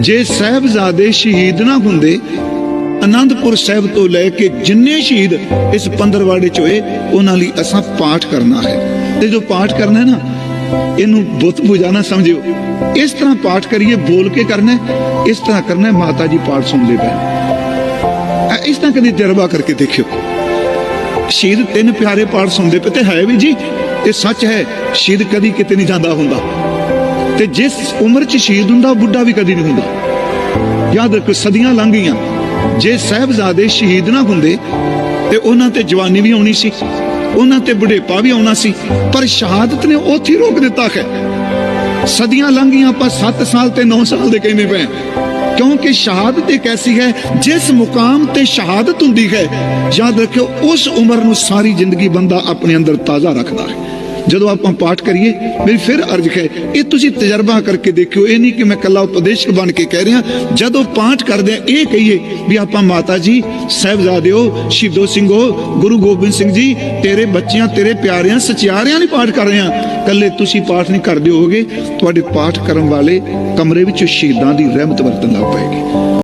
ਜੇ ਸਾਹਿਬਜ਼ਾਦੇ ਸ਼ਹੀਦ ਨਾ ਹੁੰਦੇ ਆਨੰਦਪੁਰ ਸਾਹਿਬ ਤੋਂ ਲੈ ਕੇ ਜਿੰਨੇ ਸ਼ਹੀਦ ਇਸ ਪੰਦਰਵਾੜੇ ਚ ਹੋਏ, ਉਹਨਾਂ ਲਈ ਅਸਾਂ ਪਾਠ ਕਰਨਾ ਹੈ। ਤੇ ਜੋ ਪਾਠ ਕਰਨਾ ਹੈ ਨਾ, ਇਹਨੂੰ ਬੁੱਤ ਪੂਜਾ ਨਾ ਸਮਝਿਓ। ਇਸ ਤਰ੍ਹਾਂ ਪਾਠ ਕਰੀਏ, ਬੋਲ ਕੇ ਕਰਨਾ ਇਸ ਤਰ੍ਹਾਂ ਕਰਨਾ ਮਾਤਾ ਜੀ ਪਾਠ ਸੁਣਦੇ ਪਏ ਇਸ ਤਰ੍ਹਾਂ ਕਦੀ ਤਜਰਬਾ ਕਰਕੇ ਦੇਖਿਓ। ਸ਼ਹੀਦ ਤਿੰਨ ਪਿਆਰੇ ਪਾਠ ਸੁਣਦੇ ਪਏ ਤੇ ਹੈ ਵੀ ਜੀ, ਇਹ ਸੱਚ ਹੈ, ਸ਼ਹੀਦ ਕਦੀ ਕਿਤੇ ਨਹੀਂ ਜਾਂਦਾ ਹੁੰਦਾ। ਤੇ ਜਿਸ ਉਮਰ 'ਚ ਸ਼ਹੀਦ ਹੁੰਦਾ, ਉਹ ਬੁੱਢਾ ਵੀ ਕਦੀ ਨਹੀਂ ਹੁੰਦਾ। ਯਾਦ ਰੱਖੋ, ਸਦੀਆਂ ਲੰਘ ਗਈਆਂ। ਜੇ ਸਾਹਿਬਜ਼ਾਦੇ ਸ਼ਹੀਦ ਨਾ ਹੁੰਦੇ, ਤੇ ਉਹਨਾਂ ਤੇ ਜਵਾਨੀ ਵੀ ਆਉਣੀ ਸੀ, ਉਹਨਾਂ ਤੇ ਬੁਢੇਪਾ ਵੀ ਆਉਣਾ ਸੀ, ਪਰ ਸ਼ਹਾਦਤ ਨੇ ਉੱਥੇ ਰੋਕ ਦਿੱਤਾ ਹੈ ਸਦੀਆਂ ਲੰਘ ਗਈਆਂ, ਆਪਾਂ 7 ਸਾਲ ਤੇ 9 ਸਾਲ ਦੇ ਕਹਿੰਦੇ ਪਏ ਹਾਂ। ਕਿਉਂਕਿ ਸ਼ਹਾਦਤ ਇੱਕ ਐਸੀ ਹੈ, ਜਿਸ ਮੁਕਾਮ ਤੇ ਸ਼ਹਾਦਤ ਹੁੰਦੀ ਹੈ, ਯਾਦ ਰੱਖਿਓ, ਉਸ ਉਮਰ ਨੂੰ ਸਾਰੀ ਜ਼ਿੰਦਗੀ ਬੰਦਾ ਆਪਣੇ ਅੰਦਰ ਤਾਜ਼ਾ ਰੱਖਦਾ ਹੈ। ਜਦੋਂ ਆਪਾਂ ਪਾਠ ਕਰੀਏ, ਮੇਰੀ ਫਿਰ ਅਰਜ਼ ਹੈ, ਇਹ ਤੁਸੀਂ ਤਜਰਬਾ ਕਰਕੇ ਦੇਖਿਓ, ਇਹ ਨਹੀਂ ਕਿ ਮੈਂ ਕੱਲਾ ਉਪਦੇਸ਼ਕ ਬਣ ਕੇ ਕਹਿ ਰਿਹਾ। ਜਦੋਂ ਪਾਠ ਕਰਦੇ ਆ ਇਹ ਕਹੀਏ ਵੀ ਆਪਾਂ ਮਾਤਾ ਜੀ ਸਾਹਿਬਜ਼ਾਦਿਓ ਸ਼ਹੀਦੋ ਸਿੰਘੋ ਗੁਰੂ ਗੋਬਿੰਦ ਸਿੰਘ ਜੀ, ਤੇਰੇ ਬੱਚਿਆਂ, ਤੇਰੇ ਪਿਆਰਿਆਂ, ਸਚਿਆਰਿਆਂ ਲਈ ਪਾਠ ਕਰ ਰਹੇ ਆ ਕੱਲੇ ਤੁਸੀਂ ਪਾਠ ਨਹੀਂ ਕਰਦੇ ਹੋਗੇ ਤੁਹਾਡੇ ਪਾਠ ਕਰਨ ਵਾਲੇ ਕਮਰੇ ਵਿੱਚ ਸ਼ਹੀਦਾਂ ਦੀ ਰਹਿਮਤ ਵਰਤਣ ਲੱਗ ਪਏਗੀ।